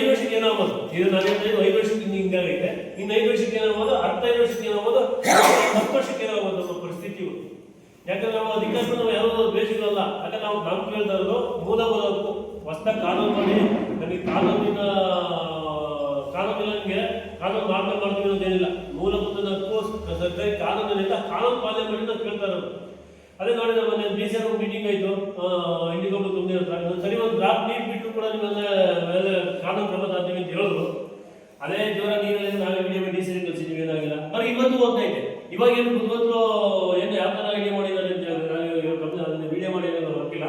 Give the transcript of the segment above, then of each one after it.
ಐದು ವರ್ಷಕ್ಕೆ ಏನಾಗ್ಬೋದು? ಇದು ನಾನು ಹೇಳಿದ್ರೆ ಐದು ವರ್ಷಕ್ಕೆ ಹಿಂಗೆ ಹಿಂಗಾಗೈತೆ ಇನ್ನು ಐದು ವರ್ಷಕ್ಕೆ ಏನಾಗ್ಬೋದು? ಹತ್ತೈದು ವರ್ಷಕ್ಕೆ ಏನಾಗ್ಬೋದು? ಹತ್ತು ವರ್ಷಕ್ಕೆ ಏನಾಗ್ಬೋದು ನಮ್ಮ ಪರಿಸ್ಥಿತಿ ಯಾಕಂದ್ರೆ ನಾವು ಅಧಿಕಾರ ನಾವು ಯಾರೋ ದ್ವೇಷಗಳಲ್ಲ ಯಾಕಂದ್ರೆ ನಾವು ಕೇಳ್ತಾ ಇರೋದು ಮೂಲಭೂತ ಹಕ್ಕು. ಹೊಸದಾಗಿ ಕಾನೂನು ಮಾಡಿ ನನಗೆ ಕಾನೂನಿನ ಕಾನೂನಿಲ್ಲ ನನಗೆ ಕಾನೂನು ಮಾಡ್ತಾ ಮಾಡ್ತೀವಿ ಅನ್ನೋದೇನಿಲ್ಲ. ಮೂಲಭೂತ ಹಕ್ಕು ಸರ್ಕಾರಿ ಕಾನೂನಿನಿಂದ ಕಾನೂನು ಪಾಲನೆ ಮಾಡಿ ನಾವು ಕೇಳ್ತಾರೆ ಅದೇ ನೋಡಿದ್ರೆ ಮೊನ್ನೆ ಬಿ ಸಿ ಆರ್ ಮೀಟಿಂಗ್ ಆಯಿತು ಇಂಡಿಗೋ ಕಂಪ್ನಿ ಹತ್ರ. ಸರಿ ಒಂದು ಡ್ರಾಫ್ಟ್ ನೀಟ್ ಕೂಡ ನಿಮ್ಮೆಲ್ಲ ಮೇಲೆ ಕಾನೂನು ಕ್ರಮ ತಾಂತೀವಿ ಅಂತ ಹೇಳಿದ್ರು ಅದೇ ಜೋರ ನೀರಲ್ಲಿ ನಾವೇ ವಿಡಿಯೋ ಡಿ ಸಿ ಕಳಿಸಿದ್ವಿ ಏನಾಗಿಲ್ಲ. ಅವ್ರು ಇವತ್ತು ಓದ್ತಾ ಇದೆ ಇವಾಗ ಏನು ಬುದ್ಧವಂತರು ಏನು ಯಾವ ಥರ ಅಡುಗೆ ಮಾಡಿದ್ದಾರೆ ಅಂತ ಹೇಳಿದ್ರೆ ನಾನು ಕಂಪ್ನಿ ಅದನ್ನ ವಿಡಿಯೋ ಮಾಡಿ ಏನೋ ಗೊತ್ತಿಲ್ಲ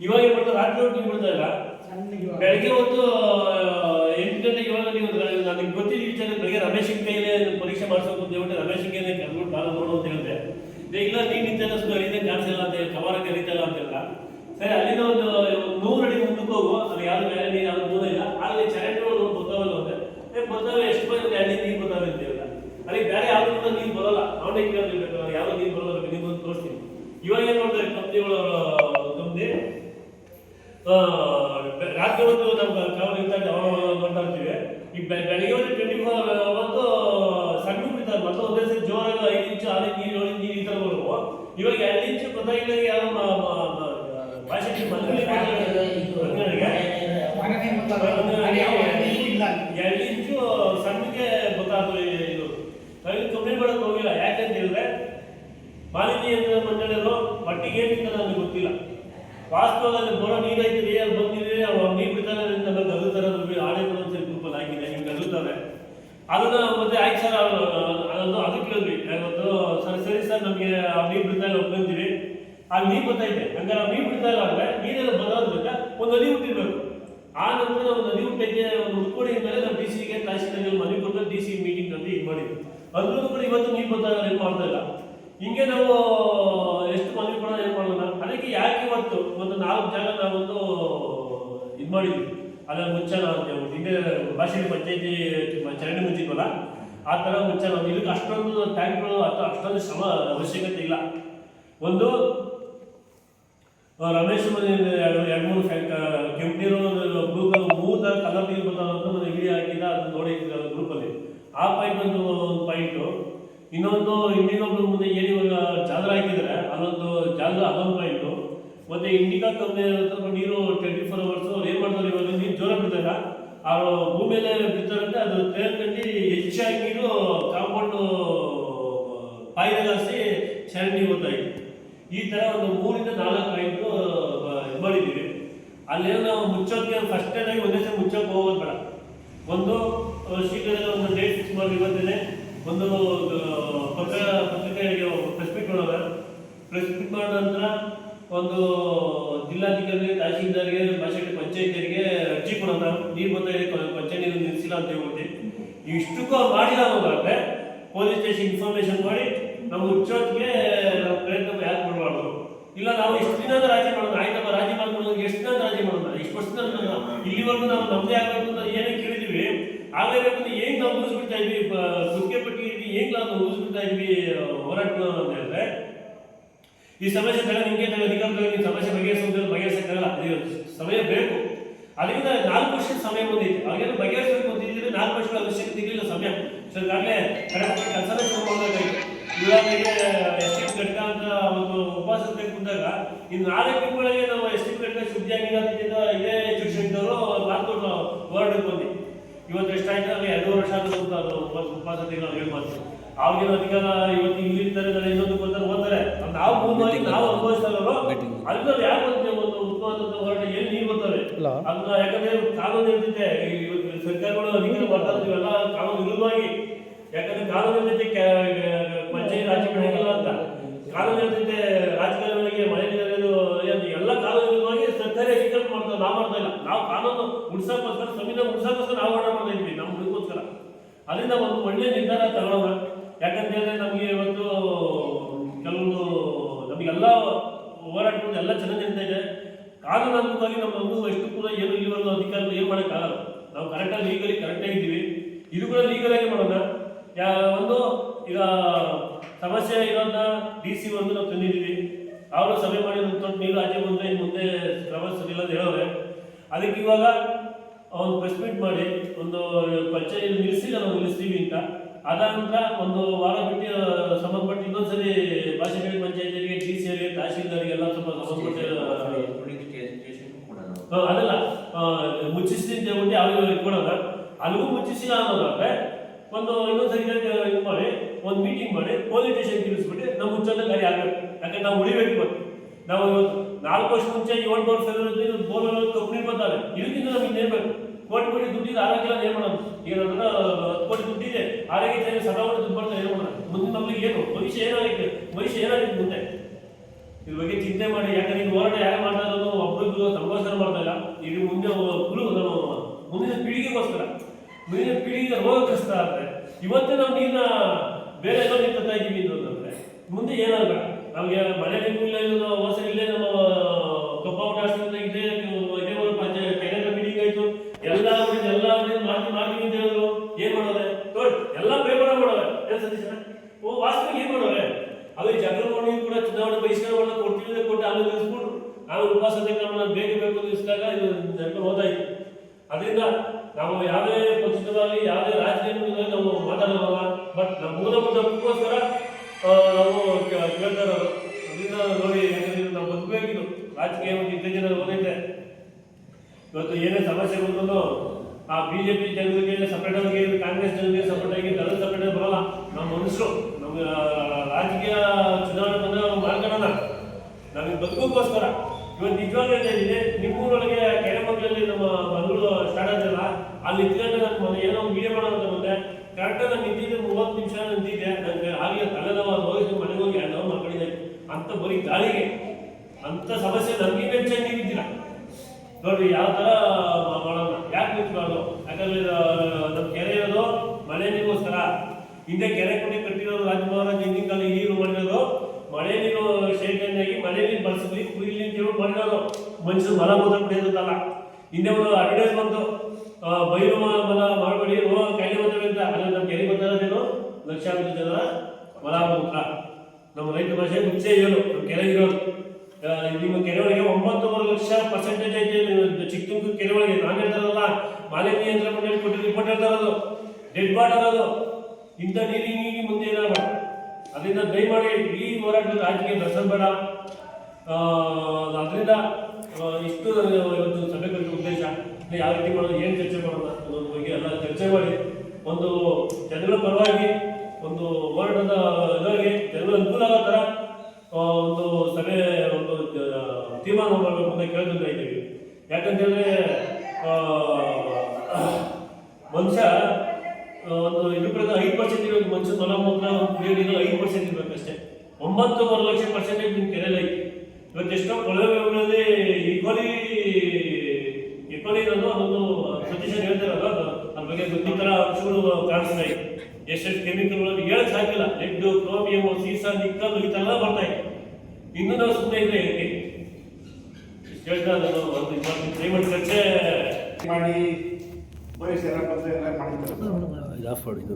ಇವಾಗ ಏನು ಮಾಡ್ತಾರೆ ರಾತ್ರಿ ಹೊತ್ತು ನೀವು ಬಿಡ್ತಾ ಇಲ್ಲ? ಬೆಳಗ್ಗೆ ಹೊತ್ತು ಎಂಟು ಗಂಟೆಗೆ ಇವಾಗ ನೀವು ನನಗೆ ಗೊತ್ತಿದ್ದ ವಿಚಾರ ಬೆಳಗ್ಗೆ ರಮೇಶ್ ಕೈಲೇ ಪರೀಕ್ಷೆ ಮಾಡಿಸೋಕೆ ಅಂತ ಹೇಳ್ಬಿಟ್ಟು ರಮೇಶ್ ಕೈಲೇ ಕರ್ಕೊಂಡು ಕಾಲ ನೋಡು ಅಂತ ಹೇಳಿದೆ. ಇಲ್ಲ ನೀನು ನಿಂತೆಲ್ಲ ಸುಮ್ಮನೆ ಇದೆ ಕಾಣಿಸಿಲ್ಲ ಅಂತ ಹೇಳಿ ಕವರ ಕರೀತಲ್ಲ ಅಂತೆಲ್ಲ ಸರಿ, ಅಲ್ಲಿಂದ ಒಂದು ನೂರು ಅಡಿ ಮುಂದಕ್ಕೆ ಹೋಗು ಅದು ಯಾವ್ದು ನೀರು, ಯಾವ್ದು ದೂರ ಇಲ್ಲ. ಅಲ್ಲಿ ಚರಂಡಿಗಳು ಬರ್ತಾವಲ್ಲ ಅಂದ್ರೆ ಬರ್ತಾವೆ. ಎಷ್ಟು ಬಂದ್ರೆ ಅಲ್ಲಿ ನೀರು ಬರ್ತಾವೆ ಅಂತ ಹೇಳಿಲ್ಲ ಅಲ್ಲಿ ಬೇರೆ ಯಾವ್ದು ಕೂಡ ನೀರು ಬರೋಲ್ಲ. ಅವನೇ ಕೇಳಬೇಕು ಯಾವ್ದು ನೀರು ಬರೋಲ್ಲ ನೀವು ಬಂದು ತೋರಿಸ್ತೀನಿ. ಇವಾಗ ಏನು ಮಾಡ್ತಾರೆ ಕಂಪ್ನಿಗಳು ಕಂಪ್ನಿ? ರಾತ್ರಿ ಹೊತ್ತು ನಮ್ಮ ಕಾವಲು ಇರ್ತಾರೆ ನೋಡ್ತಾ ಇರ್ತೀವಿ. ಈ ಬೆಳಿಗ್ಗೆ ಒಂದು ಟ್ವೆಂಟಿ ಫೋರ್ ಅವತ್ತು, ಸಣ್ಣ ಬಿಡ್ತಾರೆ ಮತ್ತೆ ಒಂದೇ ಸರಿ ಜೋರಾಗಿ ಐದು ಇಂಚು, ಆರು ಇಂಚು, ಏಳು ಇಂಚು ಈ ಥರ ಬರುವ ಇವಾಗ ಎರಡು ಇಂಚು ಗೊತ್ತಾಗಿಲ್ಲ ಯಾವ ಸಣ್ಣಗೆ ಗೊತ್ತಾಗ್ತದೆ ಇದು ಕಮ್ಮಿ ಮಾಡಕ್ ಹೋಗಿಲ್ಲ ಯಾಕಂತ ಹೇಳಿದ್ರೆ ಮಾಲಿನ್ಯ ಮಂಡಳಿಯವರು ಮಟ್ಟಿಗೆ ಏನಿಲ್ಲ ನನಗೆ ಗೊತ್ತಿಲ್ಲ ವಾಸ್ತವದಲ್ಲಿ ಬರೋ ನೀರೈತೆ ಅಲ್ಲಿ ಬಂದಿದೆ ಅವ್ರು ನೀರು ಬಿಡ್ತಾರೆ ಗಲ್ತಾರೆ ನಮಗೆ ಆಡೆ ಒಂದ್ಸರಿ ಗ್ರೂಪಲ್ಲಿ ಹಾಕಿದೆ ಹಿಂಗೆ ಗಲ್ತಾರೆ ಅದನ್ನ ಮತ್ತೆ ಆಯ್ತು ಸರ್ ಅದನ್ನು ಅದಕ್ಕೆ ಹೇಳಿದ್ವಿ ಸರ್ ಸರಿ ಸರಿ ಸರ್, ನಮಗೆ ನೀರು ಬಿಡ್ತಾ ಇಲ್ಲ ಒಪ್ಕೊಂತೀವಿ ಆ ನೀರು ಬರ್ತೈತೆ ಹಂಗಾರೆ ಆ ನೀರು ಬಿಡ್ತಾ ಇಲ್ಲ ಅಂದ್ರೆ ನೀರೆಲ್ಲ ಬರೋದ್ರಿಂದ ಒಂದು ನದಿ ಹುಟ್ಟಿರ್ಬೇಕು. ಆ ನಂತರ ಒಂದು ನದಿ ಹುಟ್ಟಕ್ಕೆ ಒಂದು ಉತ್ಕೋಡಿ ಮೇಲೆ ನಾವು ಡಿ ಸಿಗೆ ತಹಸೀಲ್ದಾರ್ ಮನೆ ಕೊಟ್ಟು ಡಿ ಸಿ ಮೀಟಿಂಗ್ ಅಂತ ಇದು ಮಾಡಿದ್ವಿ. ಅದ್ರೂ ಕೂಡ ಇವತ್ತು ನೀರು ಬರ್ತಾ ಏನು ಮಾಡ್ತಾ ಇಲ್ಲ. ಹಿಂಗೆ ನಾವು ಎಷ್ಟು ಮನವಿ ಕೊಡೋದು ಏನು ಮಾಡೋಣ ಅದಕ್ಕೆ ಯಾಕೆ ಇವತ್ತು ಒಂದು ನಾಲ್ಕು ಜಾಗ ನಾವೊಂದು ಇದು ಮಾಡಿದ್ವಿ. ಅಲ್ಲ ಮುಚ್ಚನ ಅಂತ ಹಿಂಗೆ ಭಾಷೆ ಪಂಚಾಯತಿ ಚರಂಡಿ ಮುಚ್ಚಿದ್ವಲ್ಲ, ಆ ಥರ ಮುಚ್ಚನ ಇದಕ್ಕೆ ಅಷ್ಟೊಂದು ಟ್ಯಾಂಕ್ಗಳು ಅಥವಾ ಅಷ್ಟೊಂದು ಶ್ರಮ ಅವಶ್ಯಕತೆ ಇಲ್ಲ. ಒಂದು ರಮೇಶ್ ಮನೆ ಎರಡು ಮೂರು ಕೆಂಪನೀರು ಬ್ಲೂ ಮೂರು ಥರ ಕಲರ್ ನೀರು ಬರ್ತಾವೆ ಅಂತ ಮನೆ ಇಡೀ ಹಾಕಿದ ಅದು ನೋಡಿ ಗ್ರೂಪಲ್ಲಿ ಆ ಪಾಯಿಂಟ್ ಒಂದು ಪಾಯಿಂಟು ಇನ್ನೊಂದು ಇನ್ನೊಂದು ಮುಂದೆ ಏನು ಇವಾಗ ಜಾಲರ ಹಾಕಿದ್ರೆ, ಅಲ್ಲೊಂದು ಜಾದ್ರ ಅದೊಂದು ಪಾಯಿಂಟು ಮತ್ತೆ ಇಂಡಿಕಾ ಕಂಪ್ನಿ ನೀರು ಟ್ವೆಂಟಿ ಫೋರ್ ಅವರ್ಸ್ ಅವ್ರು ಏನು ಮಾಡ್ತಾರೆ ಇವಾಗ, ನೀರು ಜೋರ ಬಿಡ್ತಾರೆ? ಆ ಭೂಮಿಯಲ್ಲೇ ಬಿಡ್ತಾರಂತೆ ಅದು ತೇರ್ಕಂಡು ಹೆಚ್ಚಾಗಿ ನೀರು ಕಾಂಪೌಂಡು ಪಾಯ್ದಲಾಸಿ ಚರಂಡಿ ಗೊತ್ತಾಯಿತು ಈ ತರ ಒಂದು ಮೂರಿಂದ ನಾಲ್ಕು ಪಾಯಿಂಟ್ ಅಲ್ಲೇನೋ ನಾವು ಮುಚ್ಚೋಕೆ ಫಸ್ಟ್ ಆಗಿ ಒಂದೇ ಸಲ ಮುಚ್ಚೋಕೆ ಹೋಗೋದು ಬೇಡ. ಒಂದು ಶೀಘ್ರದಲ್ಲಿ ಒಂದು ಡೇಟ್ ಫಿಕ್ಸ್ ಮಾಡಿ ಇವತ್ತೇನೆ ಒಂದು ಪತ್ರ, ಪತ್ರಿಕೆಗೆ ಪ್ರೆಸ್ ಮೀಟ್ ಮಾಡೋಣ ಪ್ರೆಸ್ ಮೀಟ್ ಮಾಡಿದ ನಂತರ ಒಂದು ಜಿಲ್ಲಾಧಿಕಾರಿ ತಹಸೀಲ್ದಾರಿಗೆ ಭಾಷೆ ಪಂಚಾಯತಿಯರಿಗೆ ಅರ್ಜಿ ಕೊಡೋಣ ನೀರು ಬಂದ ಪಂಚಾಯತ್ ನೀರು ನಿಲ್ಲಿಸಿಲ್ಲ ಅಂತ ಹೇಳ್ಬಿಟ್ಟು. ಇಷ್ಟಕ್ಕೂ ಅವ್ರು ಮಾಡಿಲ್ಲ ಅನ್ನೋದಾದ್ರೆ ಪೊಲೀಸ್ ಸ್ಟೇಷನ್ ಇನ್ಫಾರ್ಮೇಶನ್ ಮಾಡಿ ನಮ್ಮ ಉಚ್ಚೋತ್ಗೆ ನಾವು ಪ್ರಯತ್ನ ಯಾಕೆ ಮಾಡಬಾರ್ದು? ಇಲ್ಲ, ನಾವು ಎಷ್ಟು ದಿನ ರಾಜಿ ಮಾಡೋದು? ಆಯ್ತಪ್ಪ, ರಾಜಿ ಮಾಡ್ಕೊಳ್ಳೋದು ಎಷ್ಟು ದಿನ ರಾಜಿ ಮಾಡೋಣ ಇಷ್ಟು ವರ್ಷದ ಇಲ್ಲಿವರೆಗೂ ನಾವು ನಮ್ಮದೇ ಆಗಬೇಕು ಅಂತ ಏನೇ ಕೇಳಿದೀವಿ ಆಗಲೇ ಅಂತ ಏನ್ ನಾವು ಉಳಿಸ್ಬಿಡ್ತಾ ಇದ್ವಿ ಕುತ್ತಿಗೆ ಪಟ್ಟಿ ಇದ್ವಿ ಏನ್ ನಾವು ಉಳಿಸ್ಬಿಡ್ತಾ ಇದ್ವಿ ಹೋರಾಟಗಳು ಅಂತ ಹೇಳಿದ್ರೆ, ಈ ಸಮಸ್ಯೆ ತಗ ನಿಮಗೆ ತಗ ಸಮಸ್ಯೆ ಬಗೆಹರಿಸೋದು ಬಗೆಹರಿಸಕ್ಕಾಗಲ್ಲ ಸಮಯ ಬೇಕು. ಅದರಿಂದ ನಾಲ್ಕು ವರ್ಷ ಸಮಯ ಬಂದೈತೆ ಹಾಗೇನು ಬಗೆಹರಿಸಬೇಕು ಅಂತ ಇದ್ರೆ ನಾಲ್ಕು ವರ್ಷಗಳ ಅವಶ್ಯಕತೆ ಇರಲಿಲ್ಲ ಸಮಯ. ಸೊ ಈಗಾಗಲೇ ಕರೆಕ್ಟ್ ಮಾಡಬೇಕಾಗಿತ್ತು ಎಸ್ಟಿಪ್ ಘಟಕ ಅಂತ ಒಂದು ಉಪವಾಸ ಕುಂತಾಗ ಇನ್ನು ನಾಲ್ಕು ತಿಂಗಳಿಗೆ ನಾವು ಎಸ್ಟಿಪ್ ಘಟಕ ಶುದ್ಧಿಯಾಗಿರೋದ್ರಿಂದ ಇದೇ ಶಿಕ್ಷಕರು ನಾಲ್ಕು ಹೊರಡಕ್ಕೆ ಬಂದು ಇವತ್ತು ಎಷ್ಟಾಯ್ತು ಅಲ್ಲಿ ಎರಡು ವರ್ಷ ಆಗುತ್ತೆ ಅಂತ ಅದು ಉಪವಾಸ ನಾವು ಹೇಳ್ಬಾರ್ದು. ಅವ್ರಿಗೇನು ಅಧಿಕಾರ ಇವತ್ತು ಇಲ್ಲಿ ಇರ್ತಾರೆ ನಾಳೆ ಇನ್ನೊಂದು ಬರ್ತಾರೆ ಓದ್ತಾರೆ ನಾವು ಮುಂದುವರಿ ನಾವು ಅನುಭವಿಸ್ತಾರೋ ಅಲ್ಲಿ. ಯಾಕೆ ಒಂದು ಒಂದು ಉತ್ಪಾದಕ ಹೊರಟ ಏನು ನೀರು ಬರ್ತಾರೆ. ಅದನ್ನ ಯಾಕಂದ್ರೆ ಕಾನೂನು ಇವತ್ತು ಸರ್ಕಾರಗಳು ಅಧಿಕಾರ ಮಾಡ್ತಾ ಅದರಿಂದ ಒಂದು ಒಳ್ಳೆ ನಿರ್ಧಾರ ಯಾಕಂತ ಹೇಳಿದ್ರೆ ನಮಗೆ ಇವತ್ತು ಕೆಲವೊಂದು ನಮಗೆಲ್ಲ ಹೋರಾಟಗಳು ಎಲ್ಲ ಚೆನ್ನಾಗಿ ನಡೀತಾ ಇದೆ. ಕಾನೂನಾತ್ಮಕವಾಗಿ ನಮ್ಮ ಮಗು ಎಷ್ಟು ಕೂಡ ಏನು ಇಲ್ಲಿವರೆಗೂ ಅಧಿಕಾರ ಏನು ಮಾಡೋಕ್ಕಾಗಲ್ಲ. ನಾವು ಕರೆಕ್ಟಾಗಿ ಲೀಗಲಿ ಕರೆಕ್ಟಾಗಿ ಇದ್ದೀವಿ. ಇದು ಕೂಡ ಲೀಗಲಾಗಿ ಮಾಡೋಣ. ಯಾ, ಒಂದು ಈಗ ಸಮಸ್ಯೆ ಇರೋದನ್ನ ಡಿ ಸಿ ಒಂದು ನಾವು ತಂದಿದ್ದೀವಿ. ಅವರು ಸಭೆ ಮಾಡಿ ತೊಟ್ಟು ನೀರು ಆಚೆ ಬಂದರೆ ಇನ್ನು ಮುಂದೆ ಕ್ರಮ ಸರಿ ಅಂತ ಹೇಳೋರೆ. ಅದಕ್ಕೆ ಇವಾಗ ಒಂದು ಪ್ರೆಸ್ ಮೀಟ್ ಮಾಡಿ ಒಂದು ಪರಿಚಯ ನಿಲ್ಲಿಸಿ ನಾವು ನಿಲ್ಲಿಸ್ತೀವಿ ಅಂತ. ಅದ ನಂತರ ಒಂದು ವಾರ ಬಿಟ್ಟು ಸಂಬಂಧಪಟ್ಟ ಇನ್ನೊಂದ್ಸರಿ ಭಾಷೆಗಳ ಪಂಚಾಯತಿಗೆ ಡಿ ಸಿ ಅವರಿಗೆ ತಹಶೀಲ್ದಾರ್ಗೆ ಎಲ್ಲ ಸ್ವಲ್ಪ ಸಂಬಂಧಪಟ್ಟ ಅದಲ್ಲ ಆ, ಮುಚ್ಚಿಸಿ ಅಂತ ಅವ್ರಿಗೆ ಕೊಡೋಣ. ಅಲ್ಲಿಗೂ ಮುಚ್ಚಿಸಿ ಅನ್ನೋದಾದ್ರೆ ಒಂದು ಇನ್ನೊಂದ್ಸರಿ ಇದು ಮಾಡಿ ಒಂದು ಮೀಟಿಂಗ್ ಮಾಡಿ ಪೊಲೀಸ್ ಸ್ಟೇಷನ್ ತಿಳಿಸ್ಬಿಟ್ಟು ನಮ್ಮ ಮುಚ್ಚೋದ ಗಾಡಿ ಆಗಬೇಕು ಯಾಕಂದ್ರೆ ನಾವು ಉಳಿಬೇಕು ಇವತ್ತು. ನಾವು ನಾಲ್ಕು ವರ್ಷ ಮುಂಚೆ ಏಳು ವರ್ಷ ಬೋರ್ ಕಂಪ್ನಿ ಬರ್ತಾರೆ ಇದಕ್ಕಿಂತ ನಮಗೆ ನೇರ್ಬೇಕು ಕೋಟಿ ಕೋಟಿ ದುಡ್ಡಿದೆ ಆರೋಗ್ಯ ಏನು ಮಾಡೋದು? ಈಗ ಹತ್ರ ಹತ್ತು ಕೋಟಿ ದುಡ್ಡಿದೆ. ಆರೋಗ್ಯ ಸದಾ ದುಡ್ಡು ಬರ್ತಾರೆ ಏನು ಮಾಡೋದು? ಮುಂದಿನ ನಮ್ಗೆ ಏನು? ಭವಿಷ್ಯ ಏನಾಗಿತ್ತು ಭವಿಷ್ಯ ಏನಾಗಿತ್ತು ಮುಂದೆ. ಇದ್ರ ಬಗ್ಗೆ ಚಿಂತೆ ಮಾಡಿ. ಯಾಕಂದ್ರೆ ಇದು ಹೋರಾಟ ಯಾರು ಮಾಡ್ತಾ ಇರೋದು ಒಬ್ಬರಿಗೂ ಸಂಭಾಷಣೆ ಮಾಡ್ತಾ ಇಲ್ಲ. ಈಗ ಮುಂದೆ ಕುಲು ಮುಂದಿನ ಪೀಳಿಗೆಗೋಸ್ಕರ. ಮುಂದಿನ ಪೀಳಿಗೆ ರೋಗಗ್ರಸ್ತ ಆದರೆ, ಇವತ್ತೇ ನಾವು ನೀರನ್ನ ಬೇರೆ ಎಲ್ಲ ತರ್ತಾ ಇದ್ದೀವಿ ಅಂತಂದ್ರೆ ಮುಂದೆ ಏನಾಗಲ್ಲ ನಮಗೆ ಮಳೆ ನೀರು ಆಮೇಲೆ ನಿಲ್ಲಿಸ್ಬಿಟ್ರು ಆಮೇಲೆ ಉಪವಾಸ ನಮ್ಮನ್ನ ಬೇಗ ಬೇಕು ನಿಲ್ಲಿಸಿದಾಗ ಇದು ನಡ್ಕೊಂಡು ಹೋದಾಯ್ತು. ಅದರಿಂದ ನಾವು ಯಾವುದೇ ಪಕ್ಷದಲ್ಲಿ ಯಾವುದೇ ರಾಜಕೀಯ ನಾವು ಮಾತಾಡೋಲ್ಲ ಬಟ್ ನಮ್ಮ ಮೂಲಭೂತ ಹಕ್ಕುಗೋಸ್ಕರ ನಾವು ಕೇಳ್ತಾ ಇರೋದು ಅದರಿಂದ ನೋಡಿ ಯಾಕಂದ್ರೆ ನಾವು ಬದುಕಬೇಕಿದ್ದು ರಾಜಕೀಯ ಇತ್ತೀಚಿನ ಓದೈತೆ ಇವತ್ತು ಏನೇ ಸಮಸ್ಯೆ ಬಂದ್ರು ಆ ಬಿಜೆಪಿ ಜನರಿಗೆ ಸಪರೇಟ್ ಆಗಿ, ಕಾಂಗ್ರೆಸ್ ಜನರಿಗೆ ಸಪರೇಟ್ ಆಗಿ ದಳ ಸಪರೇಟ್ ಆಗಿ ಬರಲ್ಲ. ನಮ್ಮ ಮನುಷ್ಯರು ನಮ್ಮ ರಾಜಕೀಯ ಚುನಾವಣೆ ಬಂದ್ರೆ ನಮಗೆ ಬದುಕೋಕ್ಕೋಸ್ಕರ. ಇವತ್ತು ನಿಜವಾಗ್ಲೂ ಇದೆ ನಿಮ್ಮೂರೊಳಗೆ ಮಕ್ಕಳಲ್ಲಿ ನಮ್ಮ ಮಗಳು ಸ್ಟಾರ್ಟ್ ಆದಲ್ಲ ಅಲ್ಲಿ ನಿಂತ್ಕೊಂಡು ನನ್ನ ಮನೆ ಏನೋ ಒಂದು ವಿಡಿಯೋ ಅಂತ ಬಂದೆ. ಕರೆಕ್ಟಾಗಿ ನಾನು ನಿಂತಿದ್ದೆ, ಮೂವತ್ತು ನಿಮಿಷ ನಿಂತಿದ್ದೆ. ನನಗೆ ಹಾಗೆ ತಲೆನೋವು ಹೋಗಿದ್ದು ಹೋಗಿ ಮನೆಗೆ ಹೋಗಿ ಎರಡು ಮಕ್ಕಳಿದೆ ಅಂತ ಬರೀ ಗಾಳಿಗೆ ಅಂತ ಸಮಸ್ಯೆ ನಮಗೆ ಹೆಚ್ಚಾಗಿ ನೀವಿದ್ದೀರ ನೋಡ್ರಿ, ಯಾವ ಥರ ಮಾಡೋಣ. ಯಾಕೆ ನಿಂತ್ಕೊಳ್ಳೋದು ಯಾಕಂದ್ರೆ ನಮ್ಮ ಕೆರೆ ಇರೋದು ಮಳೆ ನೀರಿಗೋಸ್ಕರ ಹಿಂದೆ ಕೆರೆ ಕುಡಿ ಕಟ್ಟಿರೋದು ರಾಜ್ಯ ಮಹಾರಾಜ್ ಹಿಂದಿನ ಕಾಲ ನೀರು ಮಾಡಿರೋದು ಮಳೆ ನೀರು ಶೇಖರಣೆಯಾಗಿ ಮಳೆ ನೀರು ಬಳಸಿದ್ವಿ. ಕುಯ್ಲಿ ಹೇಳಿ ಮಾಡಿರೋದು ಮನುಷ್ಯರು ಮಲ ಮೂತ್ರ ಕುಡಿಯೋದಲ್ಲ ಹಿಂದೆ ಒಂದು ಅಡ್ವರ್ಟೈಸ್ ಬಂತು. ಬಯಲು ಮಲ ಮಾಡಬೇಡಿ ರೋಗ ಕಾಯಿಲೆ ಬರ್ತವೆ ಅಂತ. ಅಲ್ಲಿ ನಮ್ಮ ಕೆರೆ ಬಂದಿರೋದೇನು ಲಕ್ಷಾಂತರ ಜನರ ಮಲ ಮೂತ್ರ ನಮ್ಮ ರೈತ ಭಾಷೆ ಮುಂಚೆ ಏನು ನಮ್ಮ ಕೆರೆ ಇರೋದು ನಿಮ್ಮ ಕೆರೆಗಳಿಗೆ ಒಂಬತ್ತುವರೆ ಲಕ್ಷ ಪರ್ಸೆಂಟೇಜ್ ಐತೆ ಚಿಕ್ಕ ಚಿಕ್ಕಮಗಳೂರು ಕೆರೆಗಳಿಗೆ ನಾನು ಹೇಳ್ತಾರಲ್ಲ, ಮಾಲಿನ್ಯ ನಿಯಂತ್ರಣ ಮಂಡಳಿ ಕೊಟ್ಟು ರಿಪೋರ್ಟ್ ಹೇಳ್ತಾರದು. ಡೆಡ್ ಬಾಟ್ ಇರೋದು ಇಂಥ ನೀರಿಗೆ ಮುಂದೆ ಏನಾಗಲ್ಲ ಅದರಿಂದ ದಯಮಾಡಿ ಈ ಹೋರಾಟದ ರಾಜಕೀಯ ಬೆಳೆಸಬೇಡ ಅದರಿಂದ ಇಷ್ಟು ಇವತ್ತು ಸಭೆ ಕರೆದ ಉದ್ದೇಶ ಯಾವ ರೀತಿ ಮಾಡೋದು, ಏನು ಚರ್ಚೆ ಮಾಡೋಣ ಅನ್ನೋದ್ರ ಬಗ್ಗೆ ಎಲ್ಲ ಚರ್ಚೆ ಮಾಡಿ, ಒಂದು ಜನಗಳ ಪರವಾಗಿ, ಒಂದು ಹೋರಾಟದ ಇದಾಗಿ, ಜನಗಳ ಅನುಕೂಲ ಆಗೋ ಥರ ಒಂದು ಸಭೆ, ಒಂದು ತೀರ್ಮಾನ ಮಾಡಬೇಕು ಅಂತ ಕೇಳ್ತಾ ಇದ್ದೀವಿ. ಯಾಕಂತೇಳಿದ್ರೆ ಮನುಷ್ಯ ಒಂದು ಇದ್ರ ಪ್ರಕಾರ ಐದು ಪರ್ಸೆಂಟ್ ಇರಬೇಕು ಮನುಷ್ಯ ಮಲ ಮೊದಲ ಒಂದು ಕುಡಿಯೋದು ಇದು ಐದು ಪರ್ಸೆಂಟ್ ಒಂಬತ್ತು ಒಂಬತ್ತುವರೆ ಲಕ್ಷ ಪರ್ಸೆಂಟೇಜ್ ನಿಮ್ಮ ಕೆರೆಯಲ್ಲಿ ಐತಿ. ಇವತ್ತು ಎಷ್ಟೋ ಕೊಳವೆಗಳಲ್ಲಿ ಈಕ್ವಲಿ ಈಕ್ವಲಿ ಇರೋದು ಅದೊಂದು ಸತೀಶ್ ಹೇಳ್ತಾರಲ್ಲ ಅದು. ಅದ್ರ ಬಗ್ಗೆ ತರ ಅಂಶಗಳು ಕಾಣಿಸ್ತಾ ಇದೆ. ಎಷ್ಟೆಷ್ಟು ಕೆಮಿಕಲ್ಗಳು ಹೇಳಕ್ ಸಾಕಿಲ್ಲ. ಲೆಡ್ ಕ್ರೋಮಿಯಂ ಸೀಸ ನಿಕ್ಕಲ್ ಎಲ್ಲ ಬರ್ತಾ ಇದೆ. ಇನ್ನು ನಾವು ಸುಮ್ಮನೆ ಇದ್ರೆ ಹೇಗೆ? ಹೇಳ್ತಾ ನಾನು ಒಂದು ಮಾಡ್ತೀನಿ. ದಯಮಾಡಿ ಮಾಡಿ ಬಂದು ಎಲ್ಲ ಆಫ್ ಮಾಡಿ ಇದು